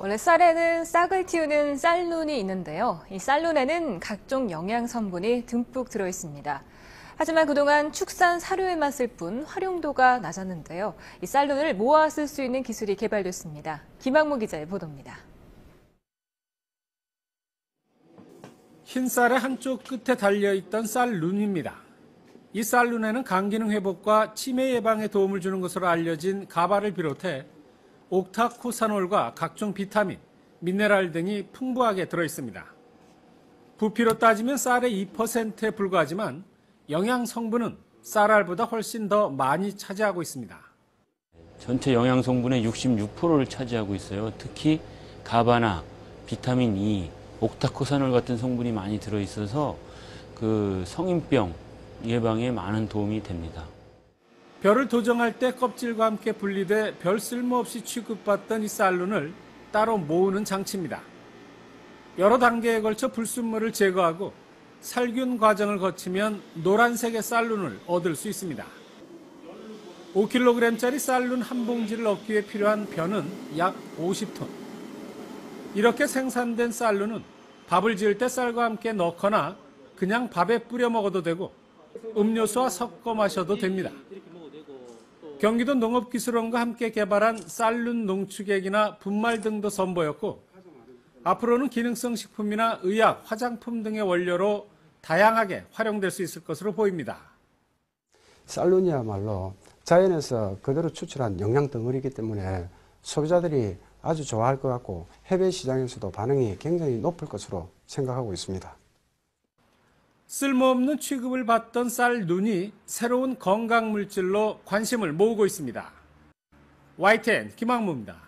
원래 쌀에는 싹을 틔우는 쌀눈이 있는데요. 이 쌀눈에는 각종 영양 성분이 듬뿍 들어 있습니다. 하지만 그동안 축산 사료에만 쓸뿐 활용도가 낮았는데요. 이 쌀눈을 모아 쓸 수 있는 기술이 개발됐습니다. 김학무 기자의 보도입니다. 흰 쌀의 한쪽 끝에 달려있던 쌀눈입니다. 이 쌀눈에는 간 기능 회복과 치매 예방에 도움을 주는 것으로 알려진 가바를 비롯해 옥타코사놀과 각종 비타민, 미네랄 등이 풍부하게 들어있습니다. 부피로 따지면 쌀의 2%에 불과하지만 영양 성분은 쌀알보다 훨씬 더 많이 차지하고 있습니다. 전체 영양 성분의 66%를 차지하고 있어요. 특히 가바나 비타민 E, 옥타코사놀 같은 성분이 많이 들어 있어서 그 성인병 예방에 많은 도움이 됩니다. 별을 도정할 때 껍질과 함께 분리돼 별 쓸모없이 취급받던 이 쌀룬을 따로 모으는 장치입니다. 여러 단계에 걸쳐 불순물을 제거하고 살균 과정을 거치면 노란색의 쌀룬을 얻을 수 있습니다. 5kg짜리 쌀룬 한 봉지를 얻기 위해 필요한 벼는 약 50톤. 이렇게 생산된 쌀룬은 밥을 지을 때 쌀과 함께 넣거나 그냥 밥에 뿌려 먹어도 되고 음료수와 섞어 마셔도 됩니다. 경기도 농업기술원과 함께 개발한 쌀룬 농축액이나 분말 등도 선보였고 앞으로는 기능성 식품이나 의약, 화장품 등의 원료로 다양하게 활용될 수 있을 것으로 보입니다. 쌀룬이야말로 자연에서 그대로 추출한 영양 덩어리이기 때문에 소비자들이 아주 좋아할 것 같고 해외 시장에서도 반응이 굉장히 높을 것으로 생각하고 있습니다. 쓸모없는 취급을 받던 쌀 눈이 새로운 건강 물질로 관심을 모으고 있습니다. YTN 김학무입니다.